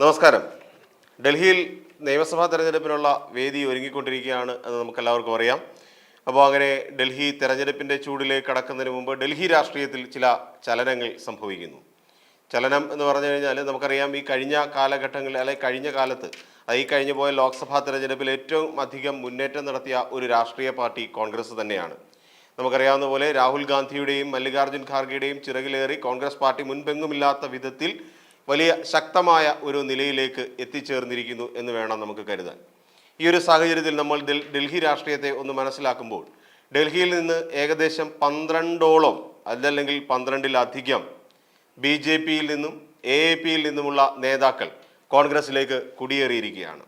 നമസ്കാരം. ഡൽഹിയിൽ നിയമസഭാ തെരഞ്ഞെടുപ്പിനുള്ള വേദി ഒരുങ്ങിക്കൊണ്ടിരിക്കുകയാണ് എന്ന് നമുക്ക് എല്ലാവർക്കും അറിയാം. അപ്പോൾ അങ്ങനെ ഡൽഹി തെരഞ്ഞെടുപ്പിന്റെ ചൂടിലേക്ക് കടക്കുന്നതിന് മുമ്പ് ഡൽഹി രാഷ്ട്രീയത്തിൽ ചില ചലനങ്ങൾ സംഭവിക്കുന്നു. ചലനം എന്ന് പറഞ്ഞു കഴിഞ്ഞാൽ നമുക്കറിയാം ഈ കഴിഞ്ഞ കാലഘട്ടങ്ങളിൽ അല്ലെങ്കിൽ കഴിഞ്ഞ കാലത്ത് ഈ കഴിഞ്ഞു പോയ ലോക്സഭാ തെരഞ്ഞെടുപ്പിൽ ഏറ്റവും അധികം മുന്നേറ്റം നടത്തിയ ഒരു രാഷ്ട്രീയ പാർട്ടി കോൺഗ്രസ് തന്നെയാണ്. നമുക്കറിയാവുന്ന പോലെ രാഹുൽ ഗാന്ധിയുടെയും മല്ലികാർജുൻ ഖാർഗെയുടെയും ചിറകിലേറി കോൺഗ്രസ് പാർട്ടി മുൻപെങ്ങുമില്ലാത്ത വിധത്തിൽ വലിയ ശക്തമായ ഒരു നിലയിലേക്ക് എത്തിച്ചേർന്നിരിക്കുന്നു എന്ന് വേണം നമുക്ക് കരുതാൻ. ഈ ഒരു സാഹചര്യത്തിൽ നമ്മൾ ഡൽ- ഡൽഹി രാഷ്ട്രീയത്തെ ഒന്ന് മനസ്സിലാക്കുമ്പോൾ ഡൽഹിയിൽ നിന്ന് ഏകദേശം പന്ത്രണ്ടോളം അതല്ലെങ്കിൽ പന്ത്രണ്ടിലധികം ബി ജെ പിയിൽ നിന്നും എ എ പിയിൽ നിന്നുമുള്ള നേതാക്കൾ കോൺഗ്രസിലേക്ക് കുടിയേറിയിരിക്കുകയാണ്.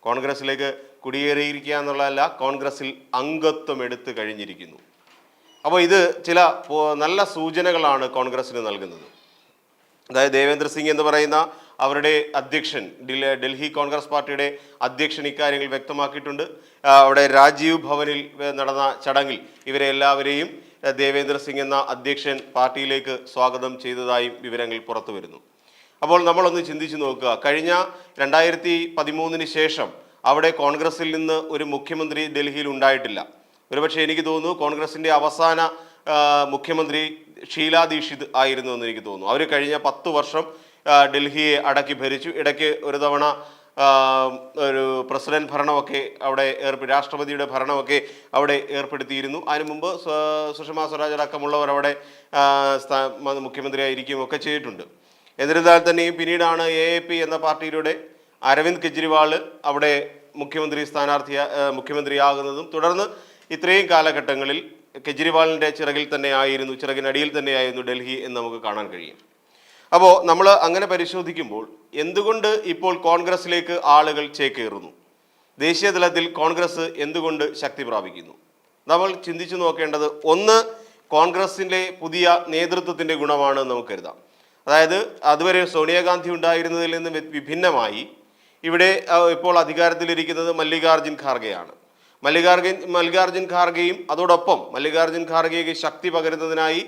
കോൺഗ്രസിലേക്ക് കുടിയേറിയിരിക്കുക എന്നുള്ളതല്ല കോൺഗ്രസിൽ അംഗത്വം എടുത്തു കഴിഞ്ഞിരിക്കുന്നു. അപ്പോൾ ഇത് ചില നല്ല സൂചനകളാണ് കോൺഗ്രസ്സിന് നൽകുന്നത്. അതായത് ദേവേന്ദ്ര സിംഗ് എന്ന് പറയുന്ന അവരുടെ അധ്യക്ഷൻ ഡൽഹി കോൺഗ്രസ് പാർട്ടിയുടെ അധ്യക്ഷൻ ഇക്കാര്യങ്ങൾ വ്യക്തമാക്കിയിട്ടുണ്ട്. അവിടെ രാജീവ് ഭവനിൽ നടന്ന ചടങ്ങിൽ ഇവരെ എല്ലാവരെയും ദേവേന്ദ്ര സിംഗ് എന്ന അധ്യക്ഷൻ പാർട്ടിയിലേക്ക് സ്വാഗതം ചെയ്തതായും വിവരങ്ങൾ പുറത്തു വരുന്നു. അപ്പോൾ നമ്മളൊന്ന് ചിന്തിച്ചു നോക്കുക. കഴിഞ്ഞ രണ്ടായിരത്തി പതിമൂന്നിന് ശേഷം അവിടെ കോൺഗ്രസിൽ നിന്ന് ഒരു മുഖ്യമന്ത്രി ഡൽഹിയിൽ ഉണ്ടായിട്ടില്ല. ഒരുപക്ഷെ എനിക്ക് തോന്നുന്നു കോൺഗ്രസിന്റെ അവസാന മുഖ്യമന്ത്രി ഷീലാ ദീക്ഷിത് ആയിരുന്നു എന്ന് എനിക്ക് തോന്നുന്നു. അവർ കഴിഞ്ഞ പത്ത് വർഷം ഡൽഹിയെ അടക്കി ഭരിച്ചു. ഇടയ്ക്ക് ഒരു തവണ ഒരു പ്രസിഡന്റ് ഭരണമൊക്കെ അവിടെ ഏർപ്പെടുത്തി രാഷ്ട്രപതിയുടെ ഭരണമൊക്കെ അവിടെ ഏർപ്പെടുത്തിയിരുന്നു. അതിനു മുമ്പ് സുഷമ സ്വരാജ് അടക്കമുള്ളവർ അവിടെ മുഖ്യമന്ത്രിയായിരിക്കുകയും ഒക്കെ ചെയ്തിട്ടുണ്ട്. എന്നിരുന്നാൽ തന്നെയും പിന്നീടാണ് എ എ പി എന്ന പാർട്ടിയിലൂടെ അരവിന്ദ് കെജ്രിവാൾ അവിടെ മുഖ്യമന്ത്രി സ്ഥാനാർത്ഥി മുഖ്യമന്ത്രിയാകുന്നതും തുടർന്ന് ഇത്രയും കാലഘട്ടങ്ങളിൽ കെജ്രിവാളിന്റെ ചിറകിൽ തന്നെ ആയിരുന്നു ചിറകിനടിയിൽ തന്നെയായിരുന്നു ഡൽഹി എന്ന് നമുക്ക് കാണാൻ കഴിയും. അപ്പോൾ നമ്മൾ അങ്ങനെ പരിശോധിക്കുമ്പോൾ എന്തുകൊണ്ട് ഇപ്പോൾ കോൺഗ്രസിലേക്ക് ആളുകൾ ചേക്കേറുന്നു? ദേശീയ തലത്തിൽ കോൺഗ്രസ് എന്തുകൊണ്ട് ശക്തി പ്രാപിക്കുന്നു? നമ്മൾ ചിന്തിച്ചു നോക്കേണ്ടത് ഒന്ന് കോൺഗ്രസിന്റെ പുതിയ നേതൃത്വത്തിന്റെ ഗുണമാണ് നമുക്ക് കരുതാം. അതായത് അതുവരെ സോണിയാഗാന്ധി ഉണ്ടായിരുന്നതിൽ നിന്ന് വിഭിന്നമായി ഇവിടെ ഇപ്പോൾ അധികാരത്തിലിരിക്കുന്നത് മല്ലികാർജുൻ ഖാർഗെയാണ്. മല്ലികാർജുൻ മല്ലികാർജുൻ ഖാർഗെയും അതോടൊപ്പം മല്ലികാർജുൻ ഖാർഗെയ്ക്ക് ശക്തി പകരുന്നതിനായി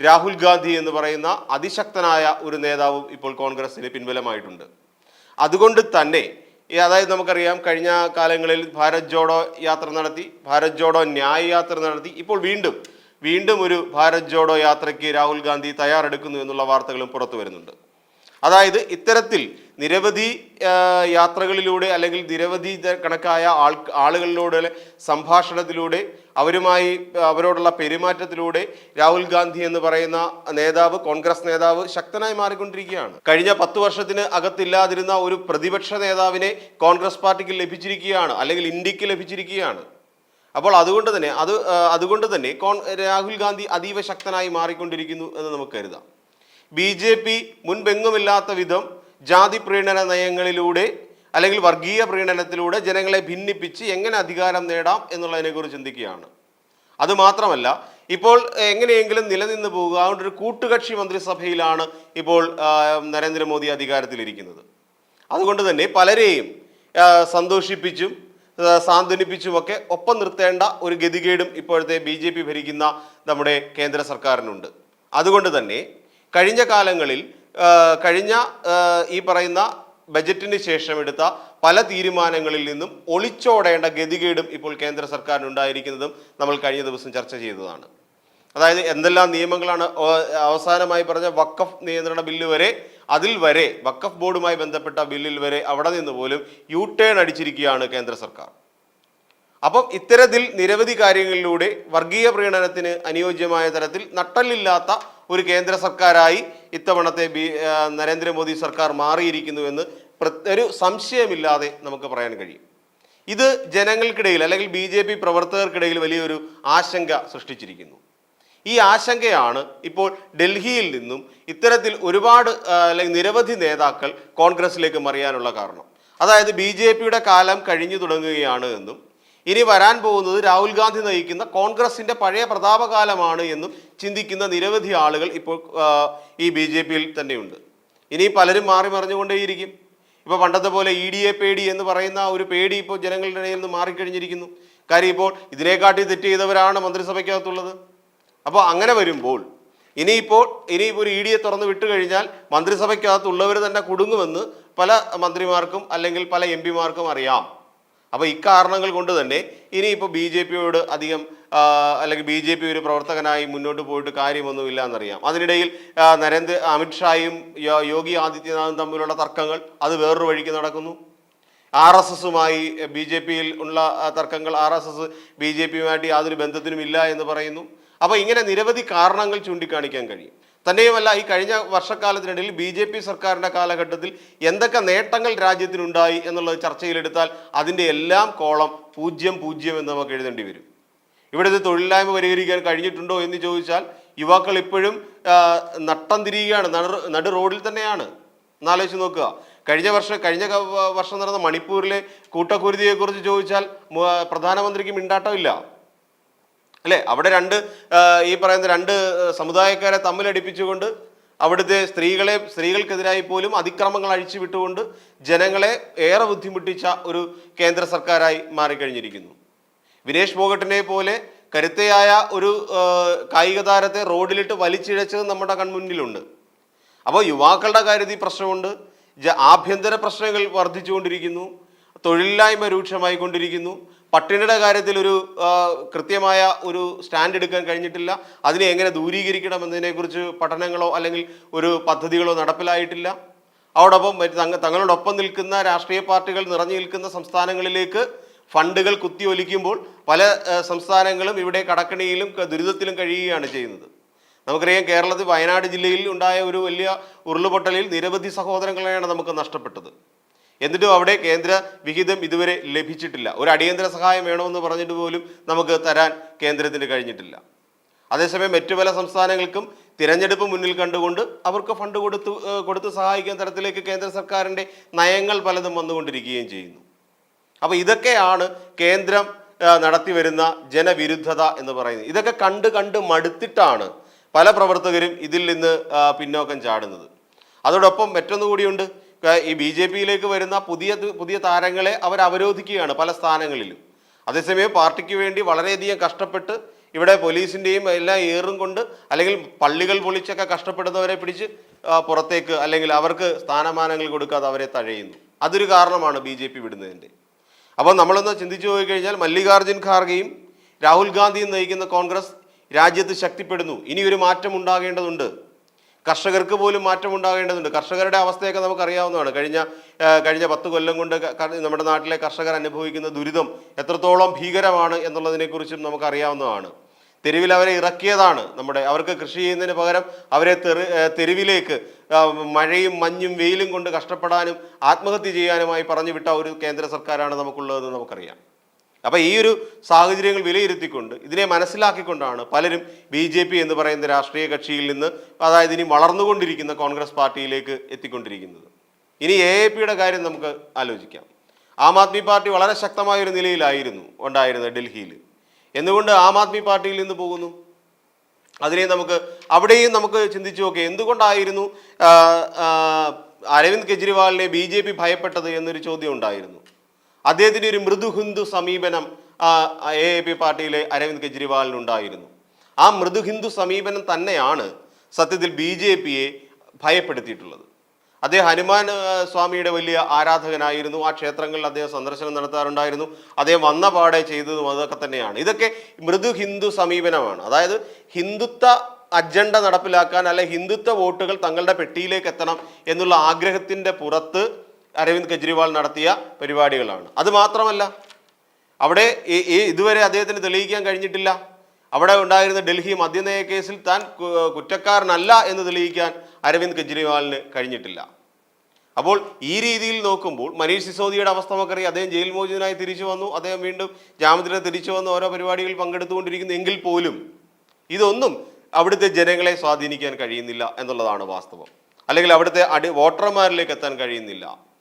രാഹുൽ ഗാന്ധി എന്ന് പറയുന്ന അതിശക്തനായ ഒരു നേതാവും ഇപ്പോൾ കോൺഗ്രസിന് പിൻബലമായിട്ടുണ്ട്. അതുകൊണ്ട് തന്നെ അതായത് നമുക്കറിയാം കഴിഞ്ഞ കാലങ്ങളിൽ ഭാരത് ജോഡോ യാത്ര നടത്തി ഭാരത് ജോഡോ ന്യായ യാത്ര നടത്തി ഇപ്പോൾ വീണ്ടും വീണ്ടും ഒരു ഭാരത് ജോഡോ യാത്രയ്ക്ക് രാഹുൽ ഗാന്ധി തയ്യാറെടുക്കുന്നു എന്നുള്ള വാർത്തകളും പുറത്തു വരുന്നുണ്ട്. അതായത് ഇത്തരത്തിൽ നിരവധി യാത്രകളിലൂടെ അല്ലെങ്കിൽ നിരവധി കണക്കായ ആൾ ആളുകളിലൂടെ സംഭാഷണത്തിലൂടെ അവരുമായി അവരോടുള്ള പെരുമാറ്റത്തിലൂടെ രാഹുൽ ഗാന്ധി എന്ന് പറയുന്ന നേതാവ് കോൺഗ്രസ് നേതാവ് ശക്തനായി മാറിക്കൊണ്ടിരിക്കുകയാണ്. കഴിഞ്ഞ പത്ത് വർഷത്തിന് അകത്തില്ലാതിരുന്ന ഒരു പ്രതിപക്ഷ നേതാവിനെ കോൺഗ്രസ് പാർട്ടിക്ക് ലഭിച്ചിരിക്കുകയാണ് അല്ലെങ്കിൽ ഇന്ത്യയ്ക്ക് ലഭിച്ചിരിക്കുകയാണ്. അപ്പോൾ അതുകൊണ്ട് തന്നെ അത് അതുകൊണ്ട് തന്നെ കോൺ രാഹുൽ ഗാന്ധി അതീവ ശക്തനായി മാറിക്കൊണ്ടിരിക്കുന്നു എന്ന് നമുക്ക് കരുതാം. ബി ജെ പി മുൻപെങ്ങുമില്ലാത്ത വിധം ജാതി പ്രീണന നയങ്ങളിലൂടെ അല്ലെങ്കിൽ വർഗീയ പ്രീണനത്തിലൂടെ ജനങ്ങളെ ഭിന്നിപ്പിച്ച് എങ്ങനെ അധികാരം നേടാം എന്നുള്ളതിനെക്കുറിച്ച് ചിന്തിക്കുകയാണ്. അതുമാത്രമല്ല ഇപ്പോൾ എങ്ങനെയെങ്കിലും നിലനിന്ന് പോകുക. അതുകൊണ്ട് ഒരു കൂട്ടുകക്ഷി മന്ത്രിസഭയിലാണ് ഇപ്പോൾ നരേന്ദ്രമോദി അധികാരത്തിലിരിക്കുന്നത്. അതുകൊണ്ട് തന്നെ പലരെയും സന്തോഷിപ്പിച്ചും സാന്ത്വനിപ്പിച്ചുമൊക്കെ ഒപ്പം നിർത്തേണ്ട ഒരു ഗതികേടും ഇപ്പോഴത്തെ ബി ഭരിക്കുന്ന നമ്മുടെ കേന്ദ്ര സർക്കാരിനുണ്ട്. അതുകൊണ്ട് തന്നെ കഴിഞ്ഞ കാലങ്ങളിൽ കഴിഞ്ഞ ഈ പറയുന്ന ബജറ്റിന് ശേഷം എടുത്ത പല തീരുമാനങ്ങളിൽ നിന്നും ഒളിച്ചോടേണ്ട ഗതികേടും ഇപ്പോൾ കേന്ദ്ര സർക്കാരിനുണ്ടായിരിക്കുന്നതും നമ്മൾ കഴിഞ്ഞ ദിവസം ചർച്ച ചെയ്തതാണ്. അതായത് എന്തെല്ലാം നിയമങ്ങളാണ് അവസാനമായി പറഞ്ഞ വക്കഫ് നിയന്ത്രണ ബില്ല് വരെ അതിൽ വരെ വക്കഫ് ബോർഡുമായി ബന്ധപ്പെട്ട ബില്ലിൽ വരെ അവിടെ നിന്ന് പോലും യു ടേൺ അടിച്ചിരിക്കുകയാണ് കേന്ദ്ര സർക്കാർ. അപ്പം ഇത്തരത്തിൽ നിരവധി കാര്യങ്ങളിലൂടെ വർഗീയ പ്രീണനത്തിന് അനുയോജ്യമായ തരത്തിൽ നട്ടലില്ലാത്ത ഒരു കേന്ദ്ര സർക്കാരായി ഇത്തവണത്തെ ബി നരേന്ദ്രമോദി സർക്കാർ മാറിയിരിക്കുന്നു എന്ന് പ്ര- ഒരു സംശയമില്ലാതെ നമുക്ക് പറയാൻ കഴിയും. ഇത് ജനങ്ങൾക്കിടയിൽ അല്ലെങ്കിൽ ബി ജെ പി പ്രവർത്തകർക്കിടയിൽ വലിയൊരു ആശങ്ക സൃഷ്ടിച്ചിരിക്കുന്നു. ഈ ആശങ്കയാണ് ഇപ്പോൾ ഡൽഹിയിൽ നിന്നും ഇത്തരത്തിൽ ഒരുപാട് അല്ലെങ്കിൽ നിരവധി നേതാക്കൾ കോൺഗ്രസിലേക്ക് മറിയാനുള്ള കാരണം. അതായത് ബി കാലം കഴിഞ്ഞു തുടങ്ങുകയാണ് എന്നും ഇനി വരാൻ പോകുന്നത് രാഹുൽ ഗാന്ധി നയിക്കുന്ന കോൺഗ്രസിന്റെ പഴയ പ്രതാപകാലമാണ് എന്നും ചിന്തിക്കുന്ന നിരവധി ആളുകൾ ഇപ്പോൾ ഈ ബി ജെ പിയിൽ തന്നെയുണ്ട്. ഇനി പലരും മാറി മറിഞ്ഞുകൊണ്ടേയിരിക്കും. ഇപ്പോൾ പണ്ടത്തെ പോലെ ഇ ഡി എ പേടി എന്ന് പറയുന്ന ഒരു പേടി ഇപ്പോൾ ജനങ്ങളുടെ ഇടയിൽ നിന്ന് മാറിക്കഴിഞ്ഞിരിക്കുന്നു. കാര്യം ഇപ്പോൾ ഇതിനെക്കാട്ടി തെറ്റ് ചെയ്തവരാണ് മന്ത്രിസഭയ്ക്കകത്തുള്ളത്. അപ്പോൾ അങ്ങനെ വരുമ്പോൾ ഇനിയിപ്പോൾ ഇനിയിപ്പോൾ ഒരു ഇ ഡിയെ തുറന്ന് വിട്ടു കഴിഞ്ഞാൽ മന്ത്രിസഭയ്ക്കകത്തുള്ളവർ തന്നെ കുടുങ്ങുമെന്ന് പല മന്ത്രിമാർക്കും അല്ലെങ്കിൽ പല എം പിമാർക്കും അറിയാം. അപ്പോൾ ഇക്കാരണങ്ങൾ കൊണ്ട് തന്നെ ഇനിയിപ്പോൾ ബി ജെ പിയോട് അധികം അല്ലെങ്കിൽ ബി ജെ പി ഒരു പ്രവർത്തകനായി മുന്നോട്ട് പോയിട്ട് കാര്യമൊന്നുമില്ല എന്നറിയാം. അതിനിടയിൽ നരേന്ദ്ര അമിത്ഷായും യോഗി ആദിത്യനാഥും തമ്മിലുള്ള തർക്കങ്ങൾ അത് വേറൊരു വഴിക്ക് നടക്കുന്നു. ആർ എസ് എസുമായി ബി ജെ പിയിൽ ഉള്ള തർക്കങ്ങൾ R S S B J പിയുമായിട്ട് യാതൊരു ബന്ധത്തിനും ഇല്ല എന്ന് പറയുന്നു. അപ്പോൾ ഇങ്ങനെ നിരവധി കാരണങ്ങൾ ചൂണ്ടിക്കാണിക്കാൻ കഴിയും. തന്നെയുമല്ല ഈ കഴിഞ്ഞ വർഷക്കാലത്തിനിടയിൽ ബി ജെ പി സർക്കാരിന്റെ കാലഘട്ടത്തിൽ എന്തൊക്കെ നേട്ടങ്ങൾ രാജ്യത്തിനുണ്ടായി എന്നുള്ളത് ചർച്ചയിലെടുത്താൽ അതിന്റെ എല്ലാം കോളം പൂജ്യം പൂജ്യം എന്ന് നമുക്ക് എഴുതേണ്ടി വരും. ഇവിടുത്തെ തൊഴിലില്ലായ്മ പരിഹരിക്കാൻ കഴിഞ്ഞിട്ടുണ്ടോ എന്ന് ചോദിച്ചാൽ യുവാക്കൾ ഇപ്പോഴും നട്ടം തിരിയുകയാണ്. നടു റോഡിൽ തന്നെയാണ്. എന്നാലോചിച്ച് നോക്കുക. കഴിഞ്ഞ വർഷം കഴിഞ്ഞ വർഷം നടന്ന മണിപ്പൂരിലെ കൂട്ടക്കുരുതിയെക്കുറിച്ച് ചോദിച്ചാൽ പ്രധാനമന്ത്രിക്ക് മിണ്ടാട്ടമില്ല. അല്ലേ? അവിടെ രണ്ട് ഈ പറയുന്ന രണ്ട് സമുദായക്കാരെ തമ്മിലടിപ്പിച്ചുകൊണ്ട് അവിടുത്തെ സ്ത്രീകളെ സ്ത്രീകൾക്കെതിരായി പോലും അതിക്രമങ്ങൾ അഴിച്ചു വിട്ടുകൊണ്ട് ജനങ്ങളെ ഏറെ ബുദ്ധിമുട്ടിച്ച ഒരു കേന്ദ്ര സർക്കാരായി മാറിക്കഴിഞ്ഞിരിക്കുന്നു. വിനേഷ് ഫോഗട്ടിനെ പോലെ കരുത്തയായ ഒരു കായിക താരത്തെ റോഡിലിട്ട് വലിച്ചിഴച്ചത് നമ്മുടെ കൺമുന്നിലുണ്ട്. അപ്പോൾ യുവാക്കളുടെ കാര്യത്തിൽ പ്രശ്നമുണ്ട്. ആഭ്യന്തര പ്രശ്നങ്ങൾ വർദ്ധിച്ചുകൊണ്ടിരിക്കുന്നു. തൊഴിലില്ലായ്മ രൂക്ഷമായി കൊണ്ടിരിക്കുന്നു പട്ടിണിയുടെ കാര്യത്തിൽ ഒരു കൃത്യമായ ഒരു സ്റ്റാൻഡ് എടുക്കാൻ കഴിഞ്ഞിട്ടില്ല. അതിനെ എങ്ങനെ ദൂരീകരിക്കണം എന്നതിനെക്കുറിച്ച് പഠനങ്ങളോ അല്ലെങ്കിൽ ഒരു പദ്ധതികളോ നടപ്പിലായിട്ടില്ല. അതോടൊപ്പം തങ്ങളോടൊപ്പം നിൽക്കുന്ന രാഷ്ട്രീയ പാർട്ടികൾ നിറഞ്ഞു നിൽക്കുന്ന സംസ്ഥാനങ്ങളിലേക്ക് ഫണ്ടുകൾ കുത്തി ഒലിക്കുമ്പോൾ പല സംസ്ഥാനങ്ങളും ഇവിടെ കടക്കണിയിലും ദുരിതത്തിലും കഴിയുകയാണ് ചെയ്യുന്നത്. നമുക്കറിയാം കേരളത്തിൽ വയനാട് ജില്ലയിൽ ഉണ്ടായ ഒരു വലിയ ഉരുളുപൊട്ടലിൽ നിരവധി സഹോദരങ്ങളെയാണ് നമുക്ക് നഷ്ടപ്പെട്ടത്. എന്നിട്ടും അവിടെ കേന്ദ്ര വിഹിതം ഇതുവരെ ലഭിച്ചിട്ടില്ല. ഒരു അടിയന്തര സഹായം വേണമെന്ന് പറഞ്ഞിട്ട് പോലും നമുക്ക് തരാൻ കേന്ദ്രത്തിന് കഴിഞ്ഞിട്ടില്ല. അതേസമയം മറ്റു പല സംസ്ഥാനങ്ങൾക്കും തിരഞ്ഞെടുപ്പ് മുന്നിൽ കണ്ടുകൊണ്ട് അവർക്ക് ഫണ്ട് കൊടുത്തു കൊടുത്ത് സഹായിക്കുന്ന തരത്തിലേക്ക് കേന്ദ്ര സർക്കാരിന്റെ നയങ്ങൾ പലതും വന്നുകൊണ്ടിരിക്കുകയും ചെയ്യുന്നു. അപ്പോൾ ഇതൊക്കെയാണ് കേന്ദ്രം നടത്തി വരുന്ന ജനവിരുദ്ധത എന്ന് പറയുന്നത്. ഇതൊക്കെ കണ്ട് കണ്ട് മടുത്തിട്ടാണ് പല പ്രവർത്തകരും ഇതിൽ നിന്ന് പിന്നോക്കം ചാടുന്നത്. അതോടൊപ്പം മറ്റൊന്നു കൂടിയുണ്ട് ആ, ഈ ബി ജെ പിയിലേക്ക് വരുന്ന പുതിയ പുതിയ താരങ്ങളെ അവർ അവരോധിക്കുകയാണ് പല സ്ഥാനങ്ങളിലും. അതേസമയം പാർട്ടിക്ക് വേണ്ടി വളരെയധികം കഷ്ടപ്പെട്ട് ഇവിടെ പോലീസിന്റെയും എല്ലാം ഏറും കൊണ്ട് അല്ലെങ്കിൽ പള്ളികൾ പൊളിച്ചൊക്കെ കഷ്ടപ്പെടുന്നവരെ പിടിച്ച് പുറത്തേക്ക് അല്ലെങ്കിൽ അവർക്ക് സ്ഥാനമാനങ്ങൾ കൊടുക്കാതെ അവരെ തഴയുന്നു. അതൊരു കാരണമാണ് ബി ജെ പി വിടുന്നതിന്റെ. അപ്പോൾ നമ്മളൊന്ന് ചിന്തിച്ചു പോയി കഴിഞ്ഞാൽ മല്ലികാർജുൻ ഖാർഗെയും രാഹുൽ ഗാന്ധിയും നയിക്കുന്ന കോൺഗ്രസ് രാജ്യത്ത് ശക്തിപ്പെടുന്നു. ഇനിയൊരു മാറ്റം ഉണ്ടാകേണ്ടതുണ്ട് കർഷകർക്ക് പോലും മാറ്റം ഉണ്ടാകേണ്ടതുണ്ട്. കർഷകരുടെ അവസ്ഥയൊക്കെ നമുക്കറിയാവുന്നതാണ്. കഴിഞ്ഞ കഴിഞ്ഞ പത്ത് കൊല്ലം കൊണ്ട് നമ്മുടെ നാട്ടിലെ കർഷകർ അനുഭവിക്കുന്ന ദുരിതം എത്രത്തോളം ഭീകരമാണ് എന്നുള്ളതിനെക്കുറിച്ചും നമുക്കറിയാവുന്നതാണ്. തെരുവിൽ അവരെ ഇറക്കിയതാണ് നമ്മുടെ അവർക്ക് കൃഷി ചെയ്യുന്നതിന് പകരം അവരെ തെറി തെരുവിലേക്ക് മഴയും മഞ്ഞും വെയിലും കൊണ്ട് കഷ്ടപ്പെടാനും ആത്മഹത്യ ചെയ്യാനുമായി പറഞ്ഞു വിട്ട ഒരു കേന്ദ്ര സർക്കാരാണ് നമുക്കുള്ളതെന്ന് നമുക്കറിയാം. അപ്പോൾ ഈ ഒരു സാഹചര്യങ്ങൾ വിലയിരുത്തിക്കൊണ്ട് ഇതിനെ മനസ്സിലാക്കിക്കൊണ്ടാണ് പലരും ബി ജെ പി എന്ന് പറയുന്ന രാഷ്ട്രീയ കക്ഷിയിൽ നിന്ന് അതായത് ഇനി വളർന്നുകൊണ്ടിരിക്കുന്ന കോൺഗ്രസ് പാർട്ടിയിലേക്ക് എത്തിക്കൊണ്ടിരിക്കുന്നത്. ഇനി എ എ പിയുടെ കാര്യം നമുക്ക് ആലോചിക്കാം. ആം ആദ്മി പാർട്ടി വളരെ ശക്തമായ ഒരു നിലയിലായിരുന്നു ഉണ്ടായിരുന്നത് ഡൽഹിയിൽ എന്തുകൊണ്ട് ആം ആദ്മി പാർട്ടിയിൽ നിന്ന് പോകുന്നു? അതിനെ നമുക്ക് അവിടെയും നമുക്ക് ചിന്തിച്ചു നോക്കി എന്തുകൊണ്ടായിരുന്നു അരവിന്ദ് കെജ്രിവാളിനെ ബി ജെ പി ഭയപ്പെട്ടത് എന്നൊരു ചോദ്യം ഉണ്ടായിരുന്നു. അദ്ദേഹത്തിന്റെ ഒരു മൃദു ഹിന്ദു സമീപനം എ എ പി പാർട്ടിയിലെ അരവിന്ദ് കെജ്രിവാളിനുണ്ടായിരുന്നു ആ മൃദു ഹിന്ദു സമീപനം തന്നെയാണ് സത്യത്തിൽ ബി ജെ പിയെ ഭയപ്പെടുത്തിയിട്ടുള്ളത്. അദ്ദേഹം ഹനുമാൻ സ്വാമിയുടെ വലിയ ആരാധകനായിരുന്നു. ആ ക്ഷേത്രങ്ങളിൽ അദ്ദേഹം സന്ദർശനം നടത്താറുണ്ടായിരുന്നു. അദ്ദേഹം വന്ന പാടെ ചെയ്തതും അതൊക്കെ തന്നെയാണ്. ഇതൊക്കെ മൃദു ഹിന്ദു സമീപനമാണ്. അതായത് ഹിന്ദുത്വ അജണ്ട നടപ്പിലാക്കാൻ അല്ലെ ഹിന്ദുത്വ വോട്ടുകൾ തങ്ങളുടെ പെട്ടിയിലേക്ക് എത്തണം എന്നുള്ള ആഗ്രഹത്തിന്റെ പുറത്ത് അരവിന്ദ് കെജ്രിവാൾ നടത്തിയ പരിപാടികളാണ്. അതുമാത്രമല്ല അവിടെ ഈ- ഇതുവരെ അദ്ദേഹത്തിന് തെളിയിക്കാൻ കഴിഞ്ഞിട്ടില്ല. അവിടെ ഉണ്ടായിരുന്ന ഡൽഹി മദ്യനയ കേസിൽ താൻ കുറ്റക്കാരനല്ല എന്ന് തെളിയിക്കാൻ അരവിന്ദ് കെജ്രിവാളിന് കഴിഞ്ഞിട്ടില്ല. അപ്പോൾ ഈ രീതിയിൽ നോക്കുമ്പോൾ മനീഷ് സിസോദിയുടെ അവസ്ഥ നമുക്കറിയാം. അദ്ദേഹം ജയിൽ മോചിതനായി തിരിച്ചു വന്നു. അദ്ദേഹം വീണ്ടും ജാമ്യത്തിന് തിരിച്ചു വന്ന് ഓരോ പരിപാടികളിൽ പങ്കെടുത്തുകൊണ്ടിരിക്കുന്നു. എങ്കിൽ പോലും ഇതൊന്നും അവിടുത്തെ ജനങ്ങളെ സ്വാധീനിക്കാൻ കഴിയുന്നില്ല എന്നുള്ളതാണ് വാസ്തവം. അല്ലെങ്കിൽ അവിടുത്തെ അടി വോട്ടർമാരിലേക്ക് എത്താൻ കഴിയുന്നില്ല.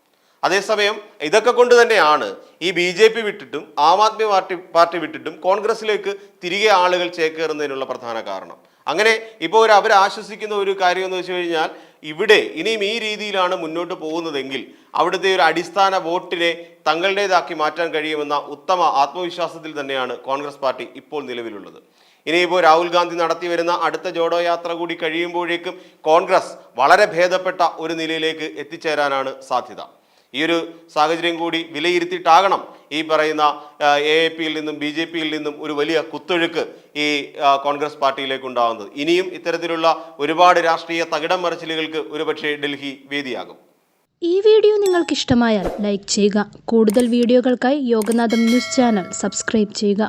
അതേസമയം ഇതൊക്കെ കൊണ്ട് തന്നെയാണ് ഈ ബി ജെ പി വിട്ടിട്ടും ആം ആദ്മി പാർട്ടി പാർട്ടി വിട്ടിട്ടും കോൺഗ്രസിലേക്ക് തിരികെ ആളുകൾ ചേക്കേറുന്നതിനുള്ള പ്രധാന കാരണം. അങ്ങനെ ഇപ്പോൾ ഒരു അവർ ആശ്വസിക്കുന്ന ഒരു കാര്യം എന്ന് വെച്ച് കഴിഞ്ഞാൽ ഇവിടെ ഇനിയും ഈ രീതിയിലാണ് മുന്നോട്ട് പോകുന്നതെങ്കിൽ അവിടുത്തെ ഒരു അടിസ്ഥാന വോട്ടിനെ തങ്ങളുടേതാക്കി മാറ്റാൻ കഴിയുമെന്ന ഉത്തമ ആത്മവിശ്വാസത്തിൽ തന്നെയാണ് കോൺഗ്രസ് പാർട്ടി ഇപ്പോൾ നിലവിലുള്ളത്. ഇനിയിപ്പോൾ രാഹുൽ ഗാന്ധി നടത്തി വരുന്ന അടുത്ത ജോഡോ യാത്ര കൂടി കഴിയുമ്പോഴേക്കും കോൺഗ്രസ് വളരെ ഭേദപ്പെട്ട ഒരു നിലയിലേക്ക് എത്തിച്ചേരാനാണ് സാധ്യത. ഈ ഒരു സാഹചര്യം കൂടി വിലയിരുത്തിയിട്ടാകണം ഈ പറയുന്ന എ എ പിയിൽ നിന്നും ബി ജെ പിയിൽ നിന്നും ഒരു വലിയ കുത്തൊഴുക്ക് ഈ കോൺഗ്രസ് പാർട്ടിയിലേക്ക് ഉണ്ടാകുന്നത് ഇനിയും ഇത്തരത്തിലുള്ള ഒരുപാട് രാഷ്ട്രീയ തകിടം മറിച്ചിലുകൾക്ക് ഒരുപക്ഷെ ഡൽഹി വേദിയാകും. ഈ വീഡിയോ നിങ്ങൾക്ക് ഇഷ്ടമായാൽ ലൈക്ക് ചെയ്യുക. കൂടുതൽ വീഡിയോകൾക്കായി യോഗനാഥം ന്യൂസ് ചാനൽ സബ്സ്ക്രൈബ് ചെയ്യുക.